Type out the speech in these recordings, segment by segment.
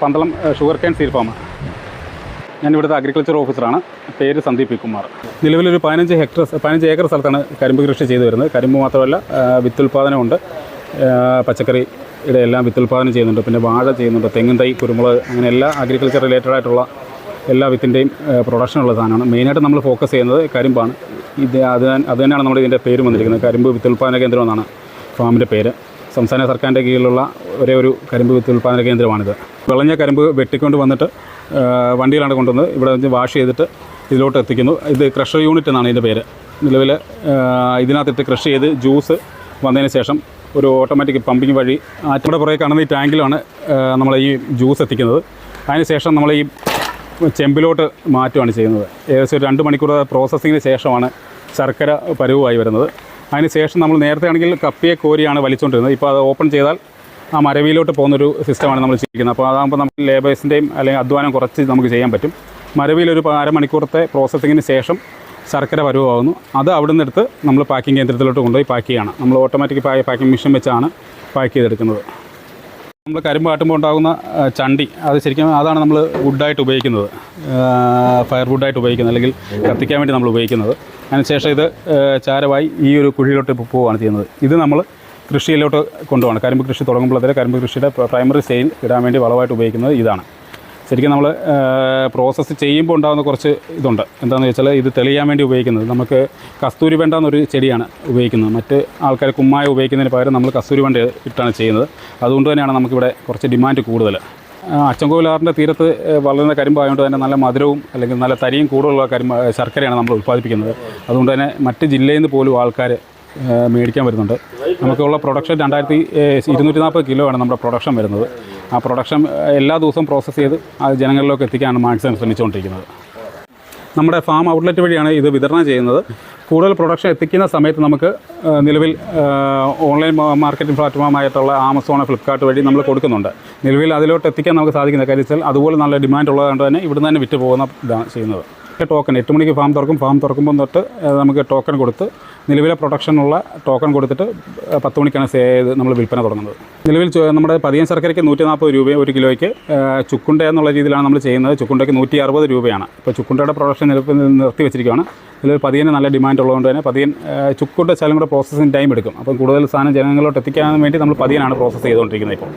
Pandalam sugar cane seed farm ഞാൻ ഇവിടുത്തെ agriculture ഓഫീസറാണ് പേര് സന്ദീപ് കുമാർ. നിലവിലൊരു പതിനഞ്ച് ഹെക്ടർ പതിനഞ്ച് ഏക്കർ സ്ഥലത്താണ് കരിമ്പ് കൃഷി ചെയ്തു വരുന്നത്. കരിമ്പ് മാത്രമല്ല വിത്തുൽപാദനമുണ്ട്. പച്ചക്കറി പച്ചക്കറിയുടെ എല്ലാം വിത്തുൽപാദനം ചെയ്യുന്നുണ്ട്. പിന്നെ വാഴ ചെയ്യുന്നുണ്ട് തെങ്ങും തൈ കുരുമുളക് അങ്ങനെ എല്ലാ അഗ്രികൾച്ചർ റിലേറ്റഡ് ആയിട്ടുള്ള എല്ലാ വിത്തിന്റെയും പ്രൊഡക്ഷൻ ഉള്ള സാധനമാണ്. മെയിനായിട്ട് നമ്മൾ ഫോക്കസ് ചെയ്യുന്നത് കരിമ്പാണ്. ഇത് അത് അത് തന്നെയാണ് നമ്മുടെ ഇതിന്റെ പേര് വന്നിരിക്കുന്നത്. കരിമ്പ് വിത്തുൽപാദന കേന്ദ്രം എന്നാണ് ഫാമിന്റെ പേര്. സംസ്ഥാന സർക്കാരിന്റെ കീഴിലുള്ള ഒരേ ഒരു കരിമ്പ് വിത്തുൽപാദന കേന്ദ്രമാണിത്. വിളഞ്ഞ കരമ്പ് വെട്ടിക്കൊണ്ട് വന്നിട്ട് വണ്ടിയിലാണ് കൊണ്ടുവന്ന് ഇവിടെ വെച്ച് വാഷ് ചെയ്തിട്ട് ഇതിലോട്ട് എത്തിക്കുന്നു. ഇത് ക്രഷർ യൂണിറ്റ് എന്നാണ് ഇതിന്റെ പേര്. നിലവിൽ ഇതിനകത്തിട്ട് ക്രഷ് ചെയ്ത് ജ്യൂസ് വന്നതിന് ശേഷം ഒരു ഓട്ടോമാറ്റിക് പമ്പിങ് വഴി ആറ്റിയുടെ പുറകെ കാണുന്ന ഈ ടാങ്കിലാണ് നമ്മൾ ഈ ജ്യൂസ് എത്തിക്കുന്നത്. അതിന് ശേഷം നമ്മൾ ഈ ചെമ്പിലോട്ട് മാറ്റുകയാണ് ചെയ്യുന്നത്. ഏകദേശം ഒരു രണ്ട് മണിക്കൂർ പ്രോസസ്സിങ്ങിന് ശേഷമാണ് ശർക്കര പരുവായി വരുന്നത്. അതിന് ശേഷം നമ്മൾ നേരത്തെ ആണെങ്കിൽ കപ്പിയെ കോരിയാണ് വലിച്ചുകൊണ്ടിരുന്നത് ഇപ്പോൾ അത് ഓപ്പൺ ചെയ്താൽ ആ മരവിയിലോട്ട് പോകുന്നൊരു സിസ്റ്റമാണ് നമ്മൾ ചെയ്യുന്നത്. അപ്പോൾ അതാകുമ്പോൾ നമുക്ക് ലേബേഴ്സിന്റെയും അല്ലെങ്കിൽ അധ്വാനം കുറച്ച് നമുക്ക് ചെയ്യാൻ പറ്റും. മരവിയിലൊരു അരമണിക്കൂറത്തെ പ്രോസസ്സിങ്ങിന് ശേഷം ശർക്കര വരുവാകുന്നു അത് അവിടെ നിന്ന് എടുത്ത് നമ്മൾ പാക്കിംഗ് കേന്ദ്രത്തിലോട്ട് കൊണ്ടുപോയി പാക്ക് ചെയ്യണം. നമ്മൾ ഓട്ടോമാറ്റിക് പാക്കിംഗ് മെഷീൻ വെച്ചാണ് പാക്ക് ചെയ്തെടുക്കുന്നത്. നമ്മൾ കരിമ്പ് കാട്ടുമ്പോൾ ഉണ്ടാകുന്ന ചണ്ടി അത് ശരിക്കും അതാണ് നമ്മൾ വുഡായിട്ട് ഉപയോഗിക്കുന്നത്. ഫയർ വുഡായിട്ട് ഉപയോഗിക്കുന്നത് അല്ലെങ്കിൽ കത്തിക്കാൻ വേണ്ടി നമ്മൾ ഉപയോഗിക്കുന്നത്. അതിനുശേഷം ഇത് ചാരമായി ഈ ഒരു കുഴിയിലോട്ട് പോവുകയാണ് ചെയ്യുന്നത്. ഇത് നമ്മൾ കൃഷിയിലോട്ട് കൊണ്ടുപോകണം. കരിമ്പ് കൃഷി തുടങ്ങുമ്പോഴത്തേക്ക് കരിമ്പ് കൃഷിയുടെ പ്രൈമറി സെയിൽ ഇടാൻ വേണ്ടി വളമായിട്ട് ഉപയോഗിക്കുന്നത് ഇതാണ്. ശരിക്കും നമ്മൾ പ്രോസസ്സ് ചെയ്യുമ്പോൾ ഉണ്ടാകുന്ന കുറച്ച് ഇതുണ്ട്. എന്താണെന്ന് വെച്ചാൽ ഇത് തെളിയാൻ വേണ്ടി ഉപയോഗിക്കുന്നത്. നമുക്ക് കസ്തൂരി വെണ്ട എന്നൊരു ചെടിയാണ് ഉപയോഗിക്കുന്നത്. മറ്റ് ആൾക്കാർ കുമ്മായ ഉപയോഗിക്കുന്നതിന് പകരം നമ്മൾ കസ്തൂരി വെണ്ട ഇട്ടാണ് ചെയ്യുന്നത്. അതുകൊണ്ട് തന്നെയാണ് നമുക്കിവിടെ കുറച്ച് ഡിമാൻഡ് കൂടുതൽ. അച്ചൻകോവിലാറിന്റെ തീരത്ത് വളരുന്ന കരിമ്പായതുകൊണ്ട് തന്നെ നല്ല മധുരവും അല്ലെങ്കിൽ നല്ല തരിയും കൂടുതലുള്ള കരിമ്പ് ശർക്കരയാണ് നമ്മൾ ഉൽപ്പാദിപ്പിക്കുന്നത്. അതുകൊണ്ട് തന്നെ മറ്റ് ജില്ലയിൽ നിന്ന് പോലും ആൾക്കാർ മേടിക്കാൻ വരുന്നുണ്ട്. നമുക്കുള്ള പ്രൊഡക്ഷൻ രണ്ടായിരത്തി ഇരുന്നൂറ്റി നാൽപ്പത് കിലോ ആണ് നമ്മുടെ പ്രൊഡക്ഷൻ വരുന്നത്. ആ പ്രൊഡക്ഷൻ എല്ലാ ദിവസവും പ്രോസസ്സ് ചെയ്ത് അത് ജനങ്ങളിലേക്ക് എത്തിക്കാനാണ് മാക്സിമം ശ്രമിച്ചുകൊണ്ടിരിക്കുന്നത്. നമ്മുടെ ഫാം ഔട്ട്ലെറ്റ് വഴിയാണ് ഇത് വിതരണം ചെയ്യുന്നത്. കൂടുതൽ പ്രൊഡക്ഷൻ എത്തിക്കുന്ന സമയത്ത് നമുക്ക് നിലവിൽ ഓൺലൈൻ മാർക്കറ്റിംഗ് പ്ലാറ്റ്ഫോമായിട്ടുള്ള ആമസോൺ ഫ്ലിപ്കാർട്ട് വഴി നമ്മൾ കൊടുക്കുന്നുണ്ട്. നിലവിൽ അതിലോട്ട് എത്തിക്കാൻ നമുക്ക് സാധിക്കുന്ന കാര്യം വെച്ചാൽ അതുപോലെ നല്ല ഡിമാൻഡ് ഉള്ളതുകൊണ്ട് തന്നെ ഇവിടുന്ന് തന്നെ വിറ്റ് പോകുന്ന ഇതാണ് ചെയ്യുന്നത്. ടോക്കൺ എട്ട് മണിക്ക് ഫാം തുറക്കും ഫാം തുറക്കുമ്പോൾ തൊട്ട് നമുക്ക് ടോക്കൺ കൊടുത്ത് നിലവിലെ പ്രൊഡക്ഷനുള്ള ടോക്കൺ കൊടുത്തിട്ട് പത്ത് മണിക്കാണ് സേ നമ്മൾ വിൽപ്പന തുടങ്ങുന്നത്. നിലവിൽ നമ്മുടെ പതിയൻ ശർക്കരയ്ക്ക് നൂറ്റി നാൽപ്പത് രൂപ ഒരു കിലോയ്ക്ക് ചുക്കുണ്ട എന്നുള്ള രീതിയിലാണ് നമ്മൾ ചെയ്യുന്നത്. ചുക്കുണ്ടയ്ക്ക് നൂറ്റി അറുപത് രൂപയാണ്. ഇപ്പോൾ ചുക്കുണ്ടയുടെ പ്രൊഡക്ഷൻ നിലവിൽ നിർത്തി വെച്ചിരിക്കുകയാണ് ഇതിൽ പതിയന് നല്ല ഡിമാൻഡ് ഉള്ളതുകൊണ്ട് തന്നെ പതിയൻ ചുക്കുണ്ട ശാലം കൂടെ പ്രോസസ്സിങ് ടൈം എടുക്കും. അപ്പം കൂടുതൽ സാധനം ജനങ്ങളിലോട്ട് എത്തിക്കാൻ വേണ്ടി നമ്മൾ പതിയനാണ് പ്രോസസ്സ് ചെയ്തുകൊണ്ടിരിക്കുന്നത് ഇപ്പോൾ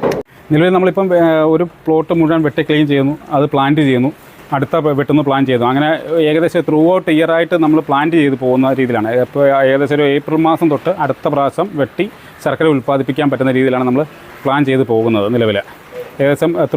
നിലവിൽ നമ്മളിപ്പം ഒരു പ്ലോട്ട് മുഴുവൻ വെട്ടി ക്ലീൻ ചെയ്യുന്നു. അത് പ്ലാന്റ് ചെയ്യുന്നു. അടുത്ത വെട്ടുന്നു പ്ലാൻ ചെയ്തു. അങ്ങനെ ഏകദേശം ത്രൂ ഔട്ട് ഇയർ ആയിട്ട് നമ്മൾ പ്ലാൻ ചെയ്ത് പോകുന്ന രീതിയിലാണ്. ഇപ്പോൾ ഏകദേശം ഒരു ഏപ്രിൽ മാസം തൊട്ട് അടുത്ത പ്രാവശ്യം വെട്ടി ശർക്കര ഉൽപ്പാദിപ്പിക്കാൻ പറ്റുന്ന രീതിയിലാണ് നമ്മൾ പ്ലാൻ ചെയ്ത് പോകുന്നത് നിലവിൽ ഏകദേശം